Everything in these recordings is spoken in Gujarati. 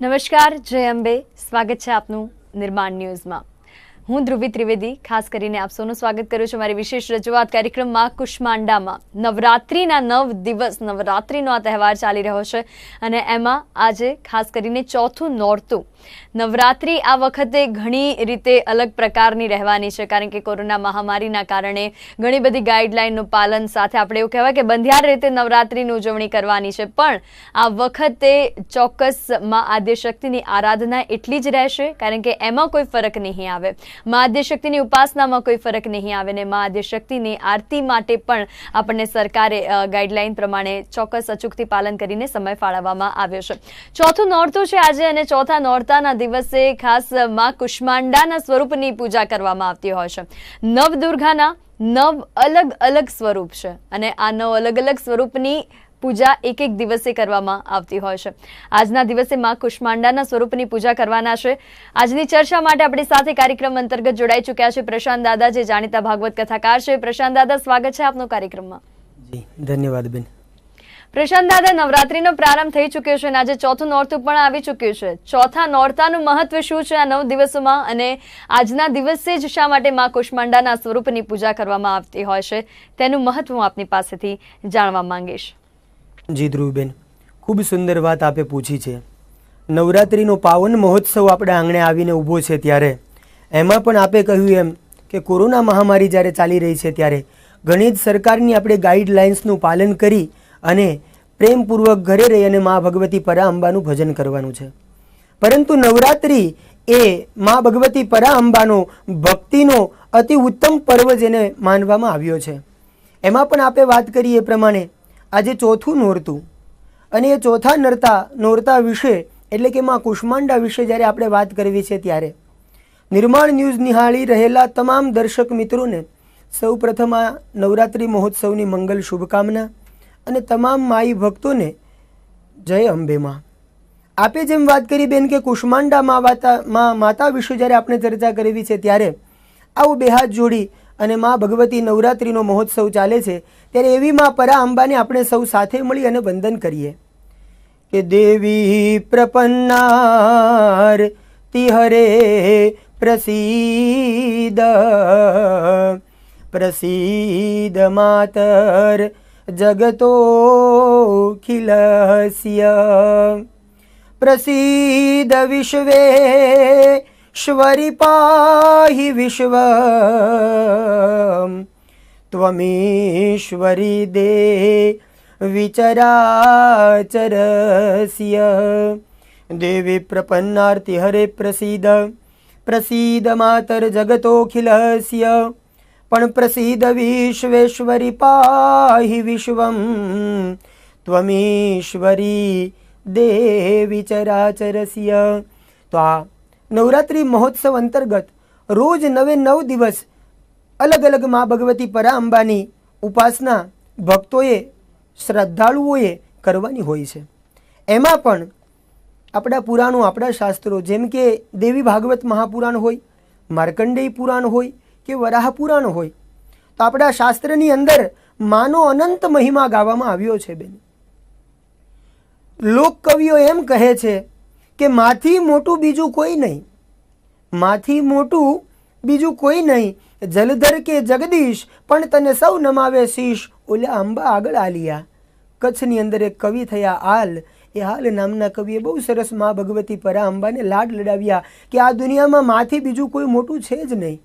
નમસ્કાર, જય અંબે. સ્વાગત છે આપનું નિર્માણ ન્યૂઝમાં. હું ધ્રુવી ત્રિવેદી, ખાસ કરીને આપ સૌનું સ્વાગત કરું છું મારી વિશેષ રજૂઆત કાર્યક્રમમાં કુષ્માંડામાં. નવરાત્રિના નવ દિવસ, નવરાત્રિનો આ તહેવાર ચાલી રહ્યો છે અને એમાં આજે ખાસ કરીને ચોથું નોરતું નવરાત્રિ આ વખતે ઘણી રીતે અલગ પ્રકારની રહેવાની છે, કારણ કે કોરોના મહામારીના કારણે ઘણી બધી ગાઈડલાઈનનું પાલન સાથે આપણે એવું કહેવાય કે બંધિયાર રીતે નવરાત્રિની ઉજવણી કરવાની છે. પણ આ વખતે ચોક્કસ મા આદ્યશક્તિની આરાધના એટલી જ રહેશે, કારણ કે એમાં કોઈ ફરક નહીં આવે. મા આદ્યશક્તિની ઉપાસનામાં કોઈ ફરક નહીં આવે ને મા આદ્યશક્તિની આરતી માટે પણ આપણને સરકારે ગાઈડલાઇન પ્રમાણે ચોક્કસ અચૂકથી પાલન કરીને સમય ફાળવવામાં આવ્યો છે. ચોથું નોરતું છે આજે અને ચોથા નોરતાના દિવસે ખાસમાં કુષ્માંડાના સ્વરૂપની પૂજા કરવામાં આવતી હોય છે. નવદુર્ગાના નવ અલગ અલગ સ્વરૂપ છે અને આ નવ અલગ અલગ સ્વરૂપની પૂજા એક એક દિવસે કરવામાં આવતી હોય છે. આજના દિવસે માં કુષ્માંડાના સ્વરૂપની પૂજા કરવાના છે. આજની ચર્ચા માટે આપણી સાથે કાર્યક્રમ અંતર્ગત જોડાઈ ચૂક્યા છે પ્રશાંત દાદા, જે જાણીતા ભાગવત કથાકાર છે. પ્રશાંત દાદા, સ્વાગત છે આપનો કાર્યક્રમમાં. ધન્યવાદ બેન. પ્રશાંત દાદા, નવરાત્રીનો પ્રારંભ થઈ ચૂક્યો છે અને આજે ચોથું નોરતું પણ આવી ચૂક્યું છે. ચોથા નોરતાનું મહત્વ શું છે આ નવ દિવસોમાં અને આજના દિવસે જ શા માટે માં કુષ્માંડાના સ્વરૂપની પૂજા કરવામાં આવતી હોય છે? તેનું મહત્વ હું આપની પાસેથી જાણવા માંગીશ. જી, ધ્રુવબેન. ખૂબ સુંદર વાત આપે પૂછી છે. નવરાત્રિનો પાવન મહોત્સવ આપણે આંગણે આવીને ઊભો છે ત્યારે. એમાં પણ આપે કહ્યું એમ કે કોરોના મહામારી જ્યારે ચાલી રહી છે ત્યારે ઘણી જ સરકારની આપણે ગાઈડલાઇન્સનું પાલન કરી અને પ્રેમપૂર્વક ઘરે રહી અને મા ભગવતી પરા અંબાનું ભજન કરવાનું છે. પરંતુ નવરાત્રિ એ મા ભગવતી પરા અંબાનો ભક્તિનો અતિ ઉત્તમ પર્વ જેને માનવામાં આવ્યો છે. એમાં પણ આપણે વાત કરીએ એ પ્રમાણે આજે ચોથું નોરતું. અને એ ચોથા નરતા, નોરતા વિશે એટલે કે માં કુષ્માંડા વિશે જ્યારે આપણે વાત કરવી છે ત્યારે નિર્માણ ન્યૂઝ નિહાળી રહેલા તમામ દર્શક મિત્રોને સૌ પ્રથમ આ નવરાત્રિ મહોત્સવની મંગલ શુભકામના. અને તમામ માઈ ભક્તોને જય અંબેમાં. આપે જેમ વાત કરી બેન કે કુષ્માંડા મા માતા માતા વિશે જ્યારે આપણે ચર્ચા કરવી છે ત્યારે આવું બે હાથ જોડી અને મા ભગવતી નવરાત્રિનો મહોત્સવ ચાલે છે, ત્યારે એવી મા પરા અંબાને આપણે સૌ સાથે મળી અને વંદન કરીએ. કે દેવી પ્રપન્નાર તિહરે પ્રસીદ પ્રસીદ માતર જગતો ખિલસ્ય પ્રસીદ વિશ્વે શ્વરી પાહી વિશ્વ ત્વમીશ્વરી દે વિચરાચરસ્ય દેવી પ્રપન્નાર્તિ હરે પ્રસિદ્ધ પ્રસિદ્ધ માતર જગતોખિલસ્ય પણ પ્રસીદ વિશ્વેશ્વરી પાહિ વિશ્વમ. ત્વમીશ્વરી દેવી ચરાચરસ્ય. તો આ નવરાત્રિ મહોત્સવ અંતર્ગત રોજ નવે નવ દિવસ અલગ અલગ મા ભગવતી પરા અંબાની ઉપાસના ભક્તોએ, શ્રદ્ધાળુઓએ કરવાની હોય છે. એમાં પણ આપણા પુરાણો, આપણા શાસ્ત્રો, જેમ કે દેવી ભાગવત મહાપુરાણ હોય, માર્કંડેય પુરાણ હોય કે વરાહ પુરાણ હોય. તો આપણા શાસ્ત્રની અંદર માનો અનંત મહિમા ગાવામાં આવ્યો છે, બેન. લોક કવિઓ એમ કહે છે કે માથી મોટું બીજું કોઈ નહીં. માથી મોટું બીજું કોઈ નહીં. જલધર કે જગદીશ, પણ તને સૌ નમાવે શીશ. ઓલા અંબા આગળ આલિયા. કચ્છની અંદર એક કવિ થયા આલ. એ હાલ નામના કવિએ બહુ સરસ મા ભગવતી પરા અંબાને લાડ લડાવ્યા કે આ દુનિયામાં માથી બીજું કોઈ મોટું છે જ નહીં.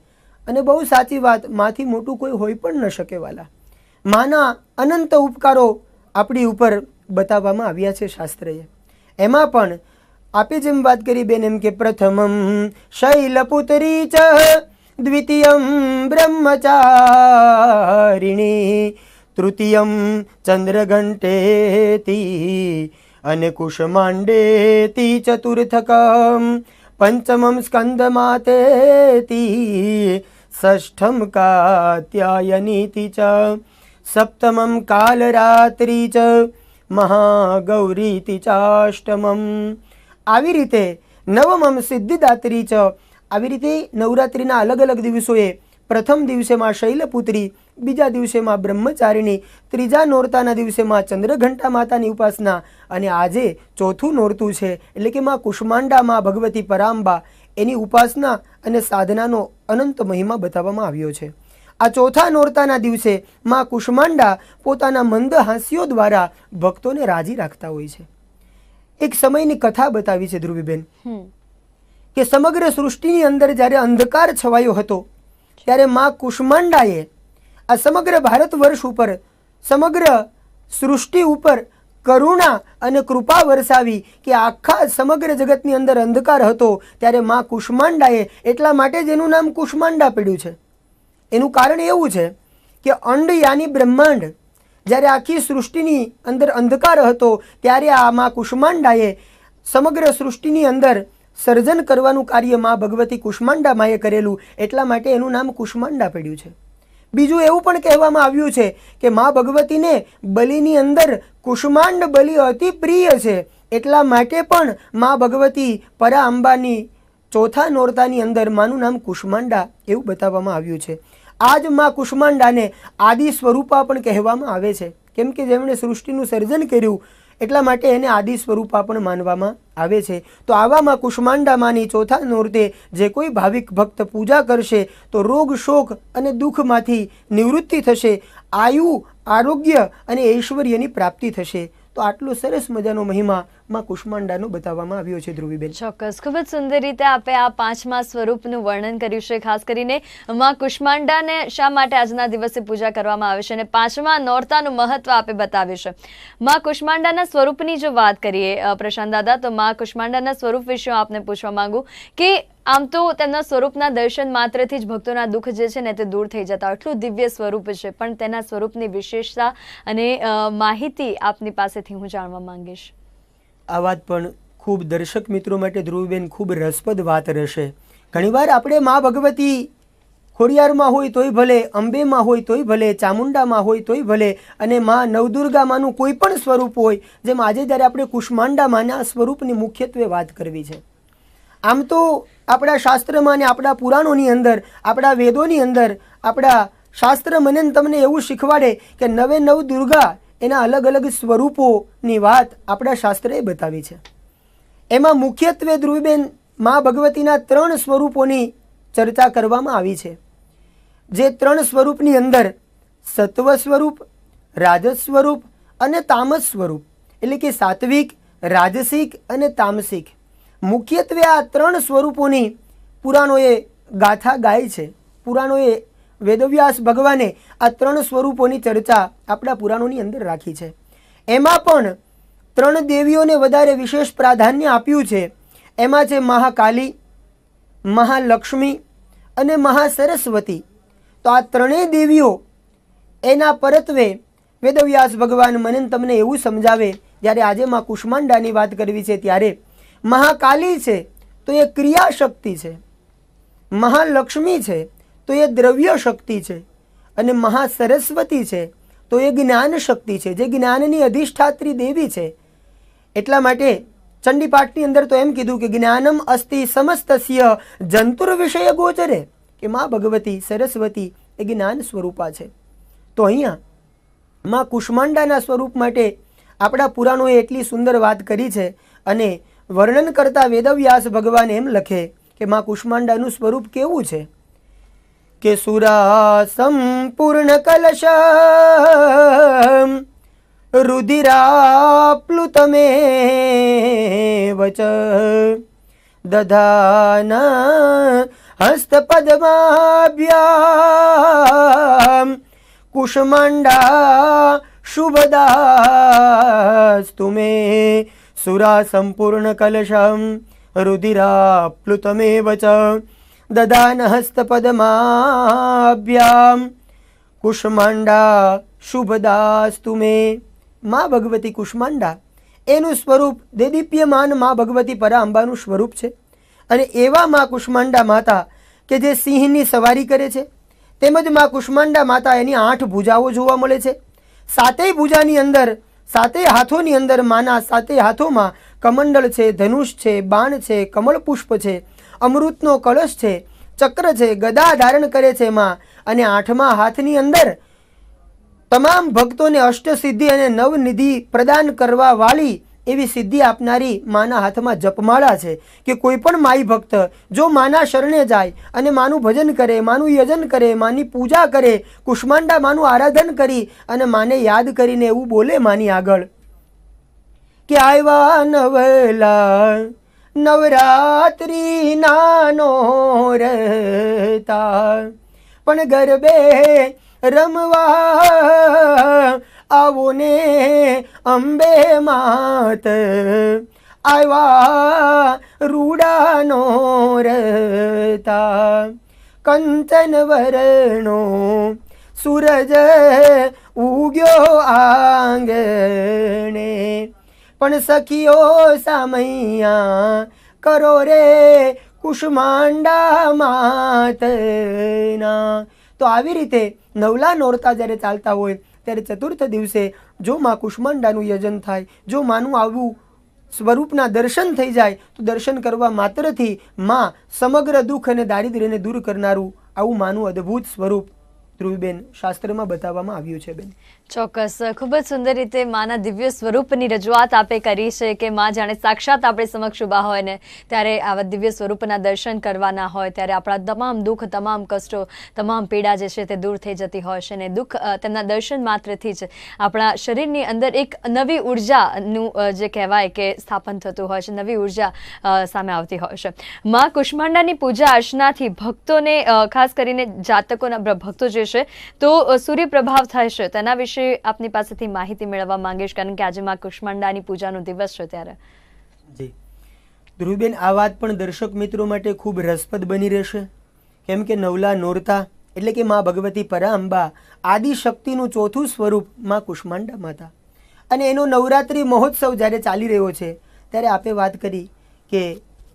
અને બહુ સાચી વાત, માથી મોટું કોઈ હોઈ પણ ન શકે વાલા. માના અનંત ઉપકારો આપણી ઉપર બતાવવામાં આવ્યા છે શાસ્ત્રએ. એમાં પણ આપે જેમ વાત કરી બેન એમ કે પ્રથમમ શૈલપુત્રી ચ, દ્વિતીયમ બ્રહ્મચારિણી, તૃતીયમ ચંદ્રઘંટેતી અને કુષ્માંડેતી ચતુર્થકમ પંચમમ સ્કંદમાતેતી, ષષ્ઠમ કાત્યાયનીતિ ચ, સપ્તમમ કાલરાત્રિ ચ, મહાગૌરીતિ ચાષ્ટમમ. આવી રીતે નવમમ સિદ્ધિદાત્રી ચ, આવી રીતે નવરાત્રિના અલગ અલગ દિવસોએ પ્રથમ દિવસે માં શૈલપુત્રી બીજા દિવસે માં બ્રહ્મચારિણી ત્રીજા નોરતાના દિવસે માં ચંદ્રઘંટા માતાની ઉપાસના અને આજે ચોથું નોરતું છે. એટલે કે માં કુષ્માંડા માં ભગવતી પરાંબા એની ઉપાસના અને સાધનાનો અનંત મહિમા બતાવવામાં આવ્યો છે. આ ચોથા નોરતાના દિવસે માં કુષ્માંડા પોતાના મંદ હાસ્યો દ્વારા ભક્તોને રાજી રાખતા હોય છે. એક સમયની કથા બતાવી છે ધ્રુવીબેન. કે સમગ્ર સૃષ્ટિની અંદર જ્યારે અંધકાર છવાયો હતો ત્યારે માં કુષ્માંડાએ આ સમગ્ર ભારત વર્ષ ઉપર, સમગ્ર સૃષ્ટિ ઉપર કરુણા અને કૃપા વરસાવી કે આખા સમગ્ર જગતની અંદર અંધકાર હતો ત્યારે મા કુષ્માંડાએ એટલા માટે જ એનું નામ કુષ્માંડા પડ્યું છે. એનું કારણ એવું છે કે અંડ યાની બ્રહ્માંડ જ્યારે આખી સૃષ્ટિની અંદર અંધકાર હતો ત્યારે આ મા કુષ્માંડાએ સમગ્ર સૃષ્ટિની અંદર સર્જન કરવાનું કાર્ય મા ભગવતી કુષ્માંડા માએ કરેલું, એટલા માટે એનું નામ કુષ્માંડા પડ્યું છે. બીજું એવું પણ કહેવામાં આવ્યું છે કે મા ભગવતીને બલિની અંદર કુષ્માંડ બલિ અતિ પ્રિય છે. એટલા માટે પણ મા ભગવતી પરા અંબાની ચોથા નોરતાની અંદર માનું નામ કુષ્માંડા એવું બતાવવામાં આવ્યું છે. આ જ મા કુષ્માંડાને આદિ સ્વરૂપા પણ કહેવામાં આવે છે. કેમ કે જેમણે સૃષ્ટિનું સર્જન કર્યું એટલા માટે એને આદિ સ્વરૂપા પણ માનવામાં આવે છે. તો આવામાં કુષ્માંડામાંની ચોથા નોરતે જે કોઈ ભાવિક ભક્ત પૂજા કરશે, તો રોગ, શોક અને દુઃખમાંથી નિવૃત્તિ થશે, આયુ, આરોગ્ય અને ઐશ્વર્યની પ્રાપ્તિ થશે. તો આટલો સરસ મજાનો મહિમા માં કુષ્માંડાનો બતાવવામાં આવ્યો છે ધ્રુવીબેન. ચોક્કસ. ખૂબ જ સુંદર રીતે આપે આ પાંચમા સ્વરૂપનું વર્ણન કર્યું છે, ખાસ કરીને માં કુષ્માંડાને શા માટે આજના દિવસે પૂજા કરવામાં આવે છે અને પાંચમા નોરતાનું મહત્વ આપે બતાવ્યું છે. માં કુષ્માંડાના સ્વરૂપની જો વાત કરીએ પ્રશાંત દાદા, તો માં કુષ્માંડાના સ્વરૂપ વિશે આપને પૂછવા માંગુ કે આમ તો તેમના સ્વરૂપના દર્શન માત્રથી જ ભક્તોના દુઃખ જે છે ને તે દૂર થઈ જતા. એટલું દિવ્ય સ્વરૂપ છે, પણ તેના સ્વરૂપની વિશેષતા અને માહિતી આપની પાસેથી હું જાણવા માંગીશ. આ વાત પણ ખૂબ દર્શક મિત્રો માટે ધ્રુવબેન ખૂબ રસપ્રદ વાત રહેશે. ઘણીવાર આપણે મા ભગવતી ખોડિયારમાં હોય તોય ભલે, અંબેમાં હોય તોય ભલે, ચામુંડામાં હોય તોય ભલે અને મા નવદુર્ગામાંનું કોઈ પણ સ્વરૂપ હોય, જેમ આજે જ્યારે આપણે કુષ્માંડામાંના સ્વરૂપની મુખ્યત્વે વાત કરવી છે. આમ તો આપણા શાસ્ત્રમાં અને આપણા પુરાણોની અંદર, આપણા વેદોની અંદર, આપણા શાસ્ત્ર મને તમને એવું શીખવાડે કે નવે નવ દુર્ગા એના અલગ અલગ સ્વરૂપોની વાત આપણા શાસ્ત્રએ બતાવી છે. એમાં મુખ્યત્વે ધ્રુવીબેન મા ભગવતીના ત્રણ સ્વરૂપોની ચર્ચા કરવામાં આવી છે. જે ત્રણ સ્વરૂપની અંદર સત્વ સ્વરૂપ, રાજસ સ્વરૂપ અને તામસ સ્વરૂપ, એટલે કે સાત્વિક, રાજસિક અને તામસિક. મુખ્યત્વે આ ત્રણ સ્વરૂપોની પુરાણોએ ગાથા ગાય છે. પુરાણોએ વેદવ્યાસ ભગવાને આ ત્રણ સ્વરૂપોની ચર્ચા આપણા પુરાણોની અંદર રાખી છે. એમાં પણ ત્રણ દેવીઓને વધારે વિશેષ પ્રાધાન્ય આપ્યું છે. એમાં છે મહાકાલી, મહાલક્ષ્મી અને મહાસરસ્વતી. તો આ ત્રણેય દેવીઓ એના પરત્વે વેદવ્યાસ ભગવાન મને તમને એવું સમજાવે, જ્યારે આજે માં કુષ્માંડાની વાત કરવી છે ત્યારે, મહાકાલી છે તો એ ક્રિયાશક્તિ છે. મહાલક્ષ્મી છે તો એ દ્રવ્ય શક્તિ છે અને મહા સરસ્વતી છે, તો એ જ્ઞાન શક્તિ છે. જે જ્ઞાનની અધિષ્ઠાત્રી દેવી છે. એટલા માટે ચંડીપાઠની અંદર તો એમ કીધું કે જ્ઞાનમ અસ્તિ સમસ્તસ્ય જંતુર વિષય ગોચરે, કે મા ભગવતી સરસ્વતી એ જ્ઞાન સ્વરૂપા છે. તો અહીંયા માં કુષ્માંડાના સ્વરૂપ માટે આપણા પુરાણોએ એટલી સુંદર વાત કરી છે અને વર્ણન કરતા વેદવ્યાસ ભગવાન એમ લખે કે માં કુષ્માંડાનું સ્વરૂપ કેવું છે? કે સુરા સંપૂર્ણ કલશ રુધિરાપ્લુતમે વચ દધાના હસ્તપદ્માભ્યામ કુષ્માંડા શુભદાસ્તુ મે સુરા સંપૂર્ણ કલશમ રુધિરાપ્લુતમેવ ચ દદાન હસ્તપદ્માભ્યામ કુષ્માંડા શુભદાસ્તુ મે મા ભગવતી કુષ્માંડા એનું સ્વરૂપ દેદીપ્યમાન મા ભગવતી પરાંબાનું સ્વરૂપ છે. અને એવા મા કુષ્માંડા માતા કે જે સિંહની સવારી કરે છે. તેમજ મા કુષ્માંડા માતા એની આઠ ભુજાઓ જોવા મળે છે. સાતેય ભુજાની અંદર, સાતેય હાથોની અંદર માના સાતેય હાથોમાં કમંડળ છે, ધનુષ છે, બાણ છે કમળ પુષ્પ છે અમૃતનો કળશ છે, ચક્ર છે, ગદા ધારણ કરે છે માં અને આઠમા હાથની અંદર તમામ ભક્તોને અષ્ટસિદ્ધિ અને નવનિધિ પ્રદાન કરવા વાળી એવી સિદ્ધિ આપનારી માના હાથમાં જપમાળા છે કે કોઈ પણ માઈ ભક્ત જો માના શરણે જાય અને માનું ભજન કરે, માનું યજન કરે, માની પૂજા કરે, કુષ્માંડા માનું આરાધન કરી અને માને યાદ કરીને એવું બોલે માની આગળ. કે આવ્યા નવલા નવરાત્રી નાનો રતા પણ ગરબે રમવા આવો ને અંબે માત આવ્યા રૂડાનો રતા કંચન વરણો સૂરજ ઉગ્યો આંગણે પણ સખીઓ સામૈયા કરો રે કુષ્માંડા માતના. તો આવી રીતે નવલા નોરતા જ્યારે ચાલતા હોય, ત્યારે ચતુર્થ દિવસે જો માં કુષ્માંડાનું યજન થાય, જો માનું આવું સ્વરૂપના દર્શન થઈ જાય, તો દર્શન કરવા માત્રથી માં સમગ્ર દુઃખ અને દારિદ્ર્યને દૂર કરનારું આવું માનું અદ્ભુત સ્વરૂપ ધ્રુવીબેન શાસ્ત્રમાં બતાવવામાં આવ્યું છે, બેન. ચોક્કસ. ખૂબ જ સુંદર રીતે માના દિવ્ય સ્વરૂપની રજૂઆત આપે કરી છે કે માં જાણે સાક્ષાત આપણે સમક્ષ ઊભા હોય ને ત્યારે આવા દિવ્ય સ્વરૂપના દર્શન કરવાના હોય, ત્યારે આપણા તમામ દુઃખ, તમામ કષ્ટો, તમામ પીડા જે છે તે દૂર થઈ જતી હોય છે ને દુઃખ તેમના દર્શન માત્રથી જ આપણા શરીરની અંદર એક નવી ઉર્જાનું જે કહેવાય કે સ્થાપન થતું હોય છે, નવી ઊર્જા સામે આવતી હોય છે. માં કુષ્માંડાની પૂજા અર્ચનાથી ભક્તોને ખાસ કરીને જાતકોના ભક્તો જે છે તો સૂર્યપ્રભાવ થાય છે તેના વિશે આપની પાસેથી માહિતી મેળવવા માંગીશ, કારણ કે આજે માં કુષ્માંડાની પૂજાનો દિવસ છે ત્યારે. જી. ધ્રુવબેન, આ વાત પણ દર્શક મિત્રો માટે ખૂબ રસપ્રદ બની રહેશે. કેમ કે નવલા નોરતા એટલે કે મા ભગવતી પરાંબા આદિ શક્તિનું ચોથું સ્વરૂપ મા કુષ્માંડા માતા અને એનો નવરાત્રિ મહોત્સવ જ્યારે ચાલી રહ્યો છે, ત્યારે આપે વાત કરી કે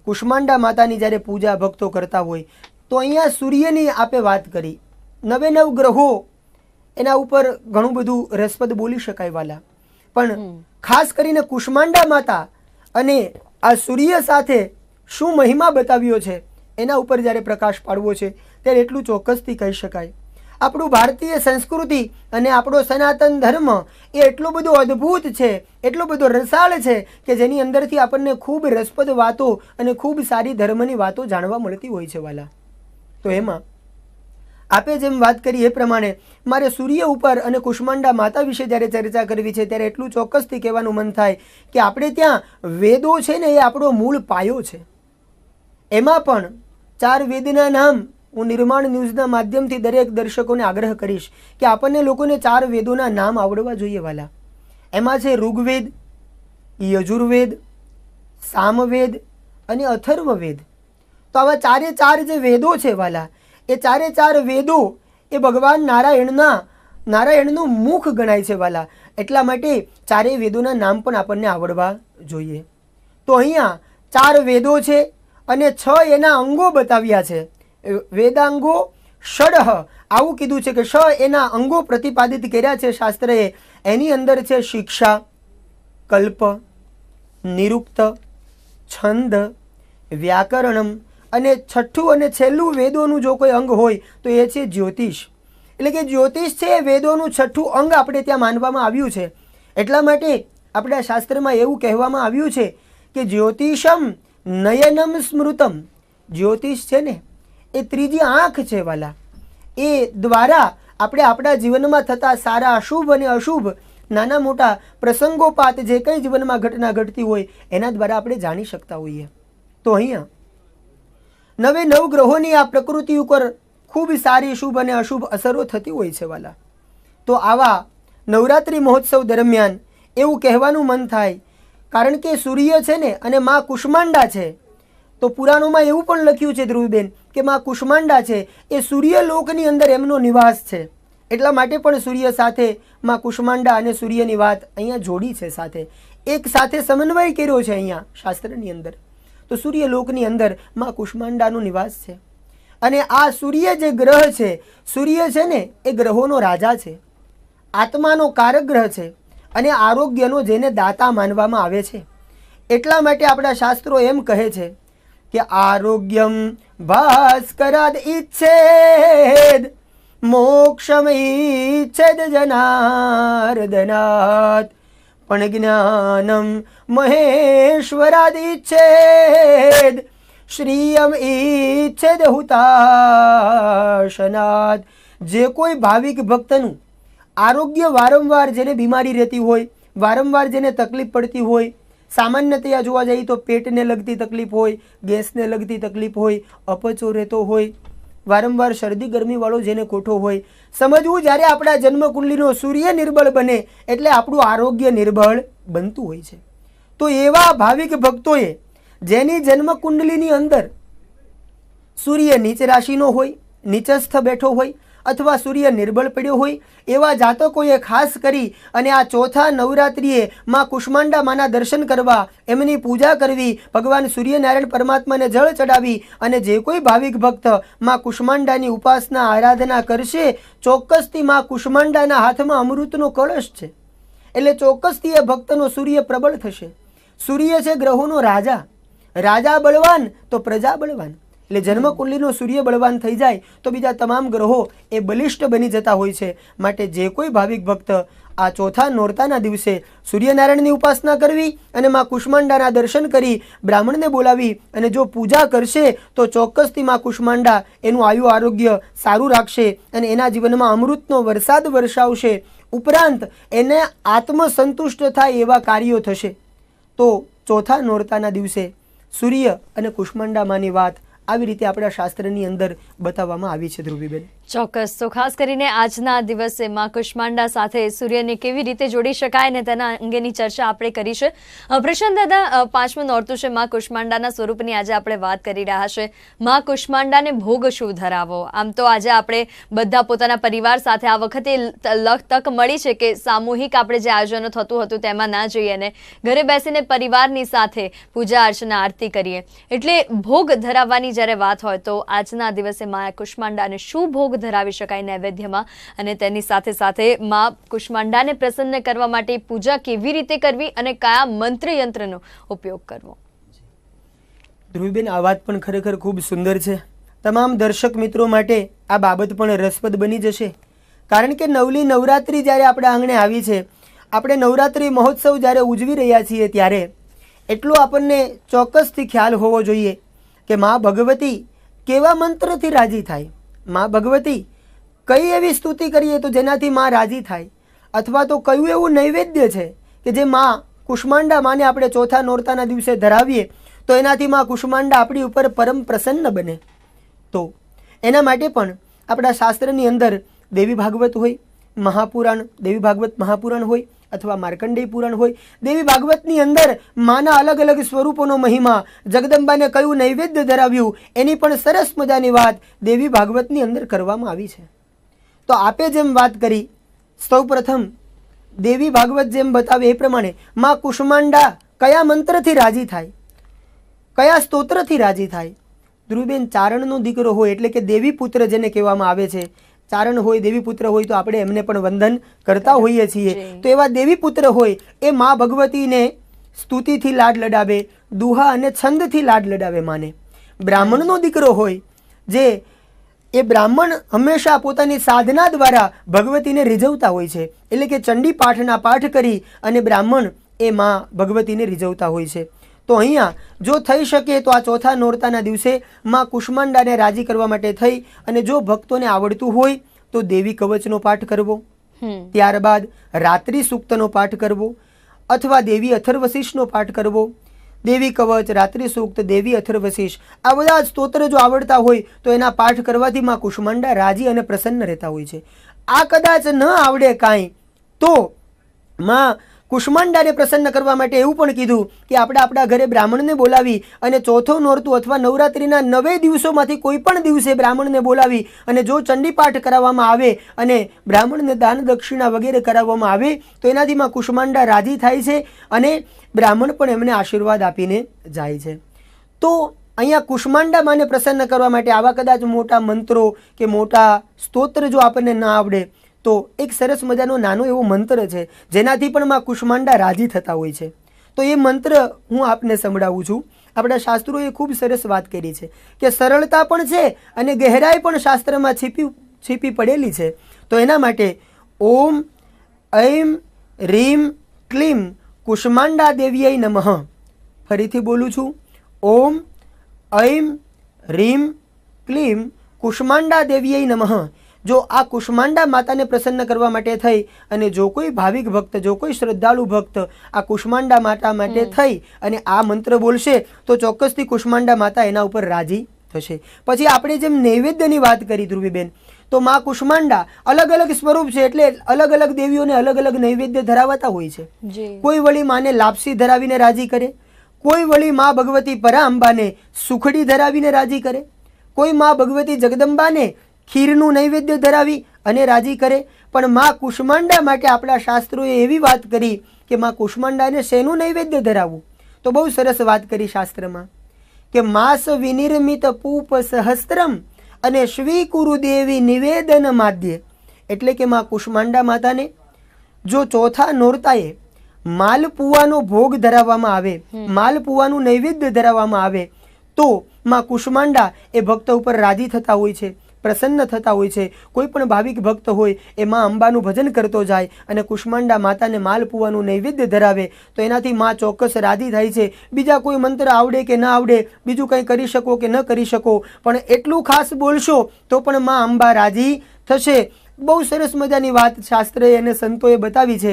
કુષ્માંડા માતાની જ્યારે પૂજા ભક્તો કરતા હોય, તો અહીંયા સૂર્યની આપે વાત કરી. નવે નવ ગ્રહો એના ઉપર ઘણું બધું રસપ્રદ બોલી શકાય વાલા. પણ ખાસ કરીને કુષ્માંડા માતા અને આ સૂર્ય સાથે શું મહિમા બતાવ્યો છે એના ઉપર જ્યારે પ્રકાશ પાડવો છે ત્યારે એટલું ચોક્કસથી કહી શકાય. આપણું ભારતીય સંસ્કૃતિ અને આપણો સનાતન ધર્મ એ એટલો બધો અદ્ભુત છે એટલો બધો રસાળ છે કે જેની અંદરથી આપણને ખૂબ રસપ્રદ વાતો અને ખૂબ સારી ધર્મની વાતો જાણવા મળતી હોય છે વાલા. તો એમાં આપે જેમ વાત કરી એ પ્રમાણે, મારે સૂર્ય ઉપર અને કુષ્માંડા માતા વિશે જ્યારે ચર્ચા કરવી છે, ત્યારે એટલું ચોક્કસથી કહેવાનું મન થાય કે આપણે ત્યાં વેદો છે ને એ આપણો મૂળ પાયો છે. એમાં પણ ચાર વેદના નામ હું નિર્માણ ન્યૂઝના માધ્યમથી દરેક દર્શકોને આગ્રહ કરીશ કે આપણને લોકોને ચાર વેદોના નામ આવડવા જોઈએ વાલા. એમાં છે ઋગ્વેદ, યજુર્વેદ, સામવેદ અને અથર્વવેદ. તો આવા ચારે ચાર જે વેદો છે વાલા એ ચારે ચાર વેદો એ ભગવાન નારાયણના, નારાયણનું મુખ ગણાય છે વાલા. એટલા માટે ચારેય વેદોના નામ પણ આપણને આવડવા જોઈએ. તો અહીંયા ચાર વેદો છે અને છ એના અંગો બતાવ્યા છે. વેદાંગો ષડહ. આવું કીધું છે કે ષ એના અંગો પ્રતિપાદિત કર્યા છે શાસ્ત્રએ. એની અંદર છે શિક્ષા, કલ્પ, નિરુક્ત, છંદ, વ્યાકરણમ અને છઠ્ઠું અને છેલ્લું વેદોનું જો કોઈ અંગ હોય, તો એ છે જ્યોતિષ. એટલે કે જ્યોતિષ છે એ વેદોનું છઠ્ઠું અંગ આપણે ત્યાં માનવામાં આવ્યું છે. એટલા માટે આપણા શાસ્ત્રમાં એવું કહેવામાં આવ્યું છે કે જ્યોતિષમ નયનમ સ્મૃતમ. જ્યોતિષ છે ને, એ ત્રીજી આંખ છે વાલા. એ દ્વારા આપણે આપણા જીવનમાં થતા સારા અશુભ અને અશુભ, નાના મોટા પ્રસંગોપાત જે કંઈ જીવનમાં ઘટના ઘટતી હોય, એના દ્વારા આપણે જાણી શકતા હોઈએ. તો અહીંયા નવે નવ ગ્રહોની આ પ્રકૃતિ ઉપર ખૂબ સારી શુભ અને અશુભ અસરો થતી હોય છે, વાલા. તો આવા નવરાત્રિ મહોત્સવ દરમિયાન એવું કહેવાનું મન થાય, કારણ કે સૂર્ય છે ને અને માં કુષ્માંડા છે, તો પુરાણોમાં એવું પણ લખ્યું છે ધ્રુવબેન, કે માં કુષ્માંડા છે એ સૂર્યલોકની અંદર એમનો નિવાસ છે. એટલા માટે પણ સૂર્ય સાથે માં કુષ્માંડા અને સૂર્યની વાત અહીંયા જોડી છે સાથે. એક સાથે સમન્વય કર્યો છે અહીંયા શાસ્ત્રની અંદર. તો સૂર્યલોકની અંદરમાં કુષ્માંડાનો નિવાસ છે. અને આ સૂર્ય જે ગ્રહ છે, સૂર્ય છે ને, એ ગ્રહોનો રાજા છે. આત્માનો કારક ગ્રહ છે અને આરોગ્યનો જેને દાતા માનવામાં આવે છે. એટલા માટે આપણા શાસ્ત્રો એમ કહે છે કે આરોગ્યમ ભાસ્કરાદ ઈચ્છેદ, મોક્ષમ ઈચ્છેદ જનાર્દનાથ. પણ જ્ઞાનમ મહેશ્વરાદ ઈચ્છેદ શ્રીયમ ઈચ્છેદ હુતાશનાદ. જે કોઈ ભાવિક ભક્તનું આરોગ્ય વારંવાર જેને બીમારી રહેતી હોય, વારંવાર જેને તકલીફ પડતી હોય, સામાન્યતયા જોવા જઈએ તો પેટને લગતી તકલીફ હોય, ગેસને લગતી તકલીફ હોય, અપચો રહેતો હોય વારંવાર શરદી ગરમીવાળો જેને કોઠો હોય, સમજવું જ્યારે આપણા જન્મકુંડલીનો સૂર્ય નિર્બળ બને એટલે આપણું આરોગ્ય નિર્બળ બનતું હોય છે. તો એવા ભાવિક ભક્તોએ જેની જન્મકુંડલીની અંદર સૂર્ય નીચ રાશિનો હોય, નીચસ્થ બેઠો હોય અથવા સૂર્ય નિર્બળ પડ્યો હોય, એવા જાતકોએ ખાસ કરી અને આ ચોથા નવરાત્રિએ માં કુષ્માંડા માના દર્શન કરવા એમની પૂજા કરવી, ભગવાન સૂર્યનારાયણ પરમાત્માને જળ ચડાવી અને જે કોઈ ભાવિક ભક્તમાં કુષ્માંડાની ઉપાસના આરાધના કરશે, ચોક્કસથી માં કુષ્માંડાના હાથમાં અમૃતનો કળશ છે. એટલે ચોક્કસથી એ ભક્તનો સૂર્ય પ્રબળ થશે. સૂર્ય છે ગ્રહોનો રાજા. રાજા બળવાન તો પ્રજા બળવાન. એટલે જન્મકુંડલીનો સૂર્ય બળવાન થઈ જાય તો બીજા તમામ ગ્રહો એ બલિષ્ઠ બની જતા હોય છે. માટે જે કોઈ ભાવિક ભક્ત આ ચોથા નોરતાના દિવસે સૂર્યનારાયણની ઉપાસના કરવી અને માં કુષ્માંડાના દર્શન કરી બ્રાહ્મણને બોલાવી અને જો પૂજા કરશે તો ચોક્કસથી માં કુષ્માંડા એનું આયુ આરોગ્ય સારું રાખશે અને એના જીવનમાં અમૃતનો વરસાદ વરસાવશે. ઉપરાંત એને આત્મસંતુષ્ટ થાય એવા કાર્યો થશે. તો ચોથા નોરતાના દિવસે સૂર્ય અને કુષ્માંડામાંની વાત આવી રીતે આપણા શાસ્ત્રની અંદર બતાવવામાં આવી છે ધ્રુવીબેન. ચોક્કસ. તો ખાસ કરીને આજના દિવસે માં કુષ્માંડા સાથે સૂર્યને કેવી રીતે જોડી શકાય ને તેના અંગેની ચર્ચા આપણે કરી છે. પ્રશાંત દાદા પાંચમું નોરતું છે માં કુષ્માંડાના સ્વરૂપની આજે આપણે વાત કરી રહ્યા છે. માં કુષ્માંડાને ભોગ શું ધરાવો? આમ તો આજે આપણે બધા પોતાના પરિવાર સાથે આ વખતે લખ, તક મળી છે કે સામૂહિક આપણે જે આયોજનો થતું હતું તેમાં ના જઈએ ને ઘરે બેસીને પરિવારની સાથે પૂજા અર્ચના આરતી કરીએ. એટલે ભોગ ધરાવવાની જ્યારે વાત હોય તો આજના દિવસે માં કુષ્માંડાને શું ભોગ ધરાવી શકાય નૈવેદ્યમાં અને તેની સાથે સાથે મા કુષ્માંડાને પ્રસન્ન કરવા માટે પૂજા કેવી રીતે કરવી અને કયા મંત્ર યંત્રનો ઉપયોગ કરવો? ધ્રુવીબેન, આ વાત પણ ખરેખર ખૂબ સુંદર છે. તમામ દર્શક મિત્રો માટે આ બાબત પણ રસપ્રદ બની જશે. કારણ કે નવલી નવરાત્રિ જ્યારે આપણા આંગણે આવી છે, આપણે નવરાત્રિ મહોત્સવ જ્યારે ઉજવી રહ્યા છીએ ત્યારે એટલો આપણને ચોક્કસથી ખ્યાલ હોવો જોઈએ કે મા ભગવતી કેવા મંત્રથી રાજી થાય. મા ભગવતી, કઈ એવી સ્તુતિ કરીએ તો જેનાથી માં રાજી થાય? અથવા તો કયું એવું નૈવેદ્ય છે કે જે મા કુષ્માંડા માને આપણે ચોથા નોરતાના દિવસે ધરાવીએ, તો એનાથી મા કુષ્માંડા આપણી ઉપર પરમ પ્રસન્ન બને? તો એના માટે પણ આપણા શાસ્ત્રની અંદર દેવી ભાગવત હોય, મહાપુરાણ, દેવી ભાગવત મહાપુરાણ હોય અથવા માર્કંડેય પુરાણ હોય. દેવી ભાગવતની અંદર માના અલગ અલગ સ્વરૂપોનો મહિમા જગદંબાને કયું નૈવેદ્ય ધરાવ્યું એની પણ સરસ મજાની વાત દેવી ભાગવતની અંદર કરવામાં આવી છે. તો આપે જેમ વાત કરી સૌપ્રથમ દેવી ભાગવત જેમ બતાવે એ પ્રમાણે માં કુષ્માંડા કયા મંત્રથી રાજી થાય? કયા સ્તોત્રથી રાજી થાય? ધ્રુવબેન ચારણનો દીકરો હોય એટલે કે દેવી પુત્ર જેને કહેવામાં આવે છે ચારણ હોય દેવી પુત્ર હોય તો આપણે એમને પણ વંદન કરતા હોઈએ છીએ. તો એવા દેવી પુત્ર હોય એ મા ભગવતીને સ્તુતિથી લાડ લડાવે દુહા અને છંદથી લાડ લડાવે માને. બ્રાહ્મણનો દીકરો હોય જે એ બ્રાહ્મણ હંમેશા પોતાની સાધના દ્વારા ભગવતીને રીઝવતા હોય છે. એટલે કે ચંડી પાઠના પાઠ કરી અને બ્રાહ્મણ એ માં ભગવતીને રીઝવતા હોય છે. તો અહીંયા જો થઈ શકે તો આ ચોથા નોરતાના દિવસે માં કુષ્માંડાને રાજી કરવા માટે થઈ અને જો ભક્તોને આવડતું હોય તો દેવી કવચનો પાઠ કરવો. ત્યારબાદ રાત્રિ સૂક્તનો પાઠ કરવો અથવા દેવી અથર્વશીષનો પાઠ કરવો. દેવી કવચ રાત્રિ સૂક્ત દેવી અથર્વશીષ આ બધા જ સ્તોત્ર જો આવડતા હોય તો એના પાઠ કરવાથી માં કુષ્માંડા રાજી અને પ્રસન્ન રહેતા હોય છે. આ કદાચ ન આવડે કાંઈ તો માં કુષ્માંડાને પ્રસન્ન કરવા માટે એવું પણ કીધું કે આપણે આપણા ઘરે બ્રાહ્મણને બોલાવી અને ચોથો નોરતું અથવા નવરાત્રિના નવે દિવસોમાંથી કોઈ પણ દિવસે બ્રાહ્મણને બોલાવી અને જો ચંડીપાઠ કરાવવામાં આવે અને બ્રાહ્મણને દાન દક્ષિણા વગેરે કરાવવામાં આવે, તો એનાથી માં કુષ્માંડા રાજી થાય છે અને બ્રાહ્મણ પણ એમને આશીર્વાદ આપીને જાય છે. તો અહીંયા કુષ્માંડા માને પ્રસન્ન કરવા માટે આવા કદાચ મોટા મંત્રો કે મોટા સ્તોત્ર જો આપણને ના આવડે તો એક સરસ મજાનો નાનો એવો મંત્ર છે, જેનાથી પણ માં કુષ્માંડા રાજી થતા હોય છે. તો એ મંત્ર હું આપને સંભળાવું છું. આપણા શાસ્ત્રોએ ખૂબ સરસ વાત કરી છે કે સરળતા પણ છે અને ગહેરાઈ પણ શાસ્ત્રમાં છીપી છીપી પડેલી છે. તો એના માટે ઓમ ઐમ રીમ, ક્લીમ, કુષ્માંડા દેવીય નમઃ. ફરીથી બોલું છું. ઓમ ઐમ રીમ, ક્લીમ, કુષ્માંડા દેવીય નમઃ. જો આ કુષ્માંડા માતાને પ્રસન્ન કરવા માટે થઈ અને જો કોઈ ભાવિક ભક્ત જો કોઈ શ્રદ્ધાળુ ભક્ત આ કુષ્માંડા માતા માટે થઈ અને આ મંત્ર બોલશે તો ચોક્કસથી કુષ્માંડા માતા એના ઉપર રાજી થશે. પછી આપણે જેમ નૈવેદ્યની વાત કરી ધ્રુવીબેન તો માં કુષ્માંડા અલગ અલગ સ્વરૂપ છે એટલે અલગ અલગ દેવીઓને અલગ અલગ નૈવેદ્ય ધરાવતા હોય છે. કોઈ વળી માને લાપસી ધરાવીને રાજી કરે? કોઈ વળી મા ભગવતી પરાંબાને સુખડી ધરાવીને રાજી કરે? કોઈ મા ભગવતી જગદંબાને ખીરનું નૈવેદ્ય ધરાવી અને રાજી કરે. પણ માં કુષ્માંડા માટે આપણા શાસ્ત્રોએ એવી વાત કરી કે માં કુષ્માંડાને શેનું નૈવેદ્ય ધરાવવું? તો બહુ સરસ વાત કરી શાસ્ત્રમાં કે માસ વિનિર્મિત પૂપ સહસ્ત્રમ અને શ્રી કુરુદેવી નિવેદન માધ્ય. એટલે કે માં કુષ્માંડા માતાને જો ચોથા નોરતાએ માલપુવાનો ભોગ ધરાવવામાં આવે માલપુવાનું નૈવેદ્ય ધરાવવામાં આવે તો માં કુષ્માંડા એ ભક્ત ઉપર રાજી થતા હોય છે. પ્રસન્ન થતા હોય છે. કોઈ પણ ભાવિક ભક્ત હોય, એ માં અંબાનું ભજન કરતો જાય અને કુષ્માંડા માતાને માલપુવાનું નૈવેદ્ય ધરાવે, તો એનાથી માં ચોક્કસ રાજી થાય છે. બીજા કોઈ મંત્ર આવડે કે ન આવડે, બીજું કંઈ કરી શકો કે ન કરી શકો, પણ એટલું ખાસ બોલશો, તો પણ માં અંબા રાજી થશે. બહુ સરસ મજાની વાત શાસ્ત્રએ અને સંતોએ બતાવી છે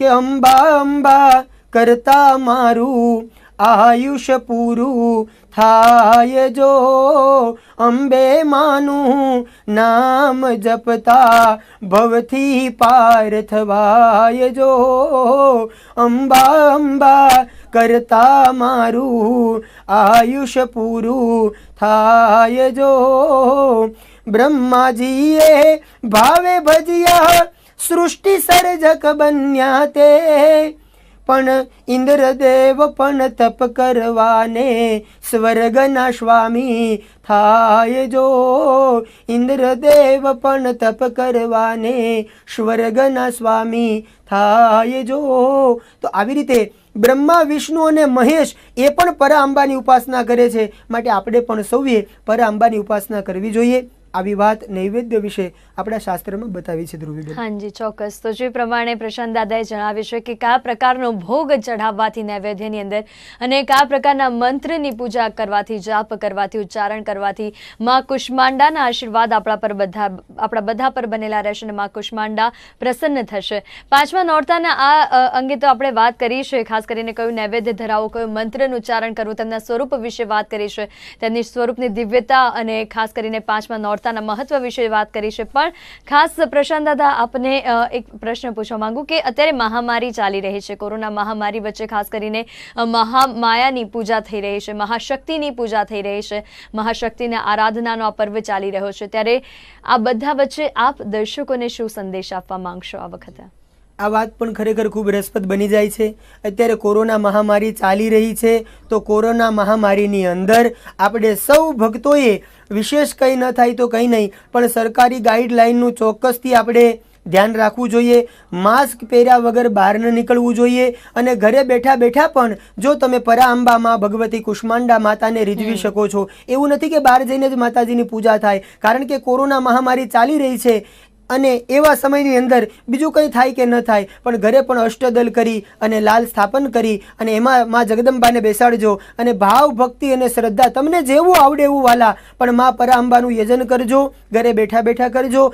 કે અંબા અંબા કરતા મારું આયુષ પૂરું થાય જો અંબે માનું નામ જપતા ભવથી પાર થવાય જો અંબા અંબા કરતા મારું આયુષ પૂરું થાય જો બ્રહ્માજીએ ભાવે ભજ્યા સૃષ્ટિ સર્જક બન્યા તે પણ ઇન્દ્રદેવ પણ તપ કરવાને સ્વર્ગના સ્વામી થાય જો. ઇન્દ્રદેવ પણ તપ કરવાને સ્વર્ગના સ્વામી થાય જો. તો આવી રીતે બ્રહ્મા, વિષ્ણુ અને મહેશ એ પણ પર અંબાની ઉપાસના કરે છે. માટે આપણે પણ સૌએ પર અંબાની ઉપાસના કરવી જોઈએ. આવી વાત નૈવેદ્ય વિશે આપણા શાસ્ત્રમાં બતાવી છે ધ્રુવીબેન. હાજી, ચોક્કસ. તો જે પ્રમાણે પ્રશાંત દાદાએ જણાવ્યું છે કે કયા પ્રકારનો ભોગ ચઢાવવાથી નૈવેદ્યની અંદર અને કયા પ્રકારના મંત્રની પૂજા કરવાથી, જાપ કરવાથી, ઉચ્ચારણ કરવાથી માં કુષ્માંડાના આશીર્વાદ આપણા પર બધા, આપણા બધા પર બનેલા રહેશે અને માં કુષ્માંડા પ્રસન્ન થશે. પાંચમા નોરતાના આ અંગે તો આપણે વાત કરી છે, ખાસ કરીને કયું નૈવેદ્ય ધરાવવું કયું મંત્રનું ઉચ્ચારણ કરવું, તેમના સ્વરૂપ વિશે વાત કરી છે. તેમની સ્વરૂપની દિવ્યતા અને ખાસ કરીને પાંચમા નોરતાના મહત્વ વિશે વાત કરી છે. પણ ખાસ પ્રશાંત દાદા, આપને એક પ્રશ્ન પૂછવા માંગુ કે અત્યારે મહામારી ચાલી રહી છે. કોરોના મહામારી વચ્ચે ખાસ કરીને મહામાયાની પૂજા થઈ રહી છે, મહાશક્તિની પૂજા થઈ રહી છે. મહાશક્તિના આરાધનાનો આ પર્વ ચાલી રહ્યો છે. ત્યારે આ બધા વચ્ચે આપ દર્શકોને શું સંદેશ આપવા માંગશો આ વખતે? આ વાત પણ ખરેખર ખૂબ રસપ્રદ બની જાય છે. અત્યારે કોરોના મહામારી ચાલી રહી છે તો કોરોના મહામારીની અંદર આપણે સૌ ભક્તોએ વિશેષ કંઈ ન થાય તો કંઈ નહીં પણ સરકારી ગાઈડલાઇનનું ચોક્કસથી આપણે ધ્યાન રાખવું જોઈએ. માસ્ક પહેર્યા વગર બહાર ન નીકળવું જોઈએ અને ઘરે બેઠા બેઠા પણ જો તમે પરાઅંબામાં ભગવતી કુષ્માંડા માતાને રીઝવી શકો છો એવું નથી કે બહાર જઈને જ માતાજીની પૂજા થાય. કારણ કે કોરોના મહામારી ચાલી રહી છે અને એવા સમયની અંદર બીજું કંઈ થાય કે ન થાય, પણ ઘરે પણ અષ્ટદલ કરી અને લાલ સ્થાપન કરી અને એમાં માં જગદંબાને બેસાડજો અને ભાવ, ભક્તિ અને શ્રદ્ધા તમને જેવું આવડે એવું વાલા, પણ માં પરાંબાનું યજન કરજો, ઘરે બેઠા બેઠા કરજો,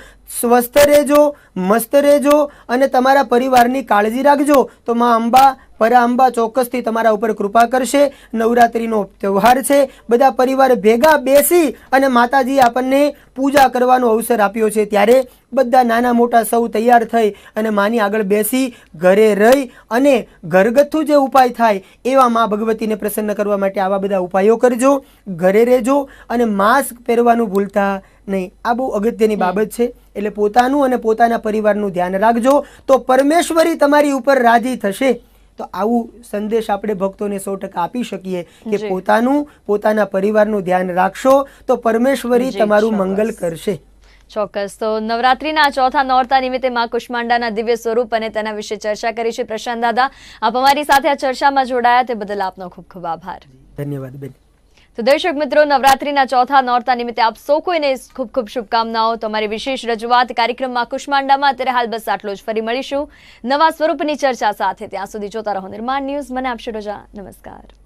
સ્વસ્થ રહેજો, મસ્ત રહેજો અને તમારા પરિવારની કાળજી રાખજો. તો માં અંબા પરા અંબા ચોક્કસથી તમારા ઉપર કૃપા કરશે. નવરાત્રિનો તહેવાર છે. બધા પરિવાર ભેગા બેસી અને માતાજી આપણને પૂજા કરવાનો અવસર આપ્યો છે. ત્યારે બધા નાના મોટા સૌ તૈયાર થઈ અને માની આગળ બેસી ઘરે રહી અને ઘરગથ્થુ જે ઉપાય થાય એવા મા ભગવતીને પ્રસન્ન કરવા માટે આવા બધા ઉપાયો કરજો. ઘરે રહેજો અને માસ્ક પહેરવાનું ભૂલતા નહીં. આ બહુ અગત્યની બાબત છે. એટલે પોતાનું અને પોતાના પરિવારનું ધ્યાન રાખજો. તો પરમેશ્વરી તમારી ઉપર રાજી થશે. તો આવું સંદેશ આપણે ભક્તોને સો ટકા આપી શકીએ કે પોતાનું પોતાના પરિવારનું ધ્યાન રાખશો તો પરમેશ્વરી તમારું મંગલ કરશે. ચોક્કસ. તો નવરાત્રીના ચોથા નોરતા નિમિત્તે માં કુષ્માંડાના દિવ્ય સ્વરૂપ અને તેના વિશે ચર્ચા કરી છે પ્રશાંત દાદા. આપ અમારી સાથે આ ચર્ચામાં જોડાયા તે બદલ આપનો ખૂબ ખૂબ આભાર. ધન્યવાદ બેન. તો દર્શક મિત્રો, નવરાત્રીના ચોથા નોરતા નિમિત્તે આપ સૌ કોઈને ખૂબ ખૂબ શુભકામનાઓ. તમારી વિશેષ રજૂઆત કાર્યક્રમમાં કુષ્માંડામાં. અત્યારે હાલ બસ આટલું જ. ફરી મળીશું નવા સ્વરૂપની ચર્ચા સાથે. ત્યાં સુધી જોતા રહો નિર્માણ ન્યૂઝ. મને આપશો રજા નમસ્કાર.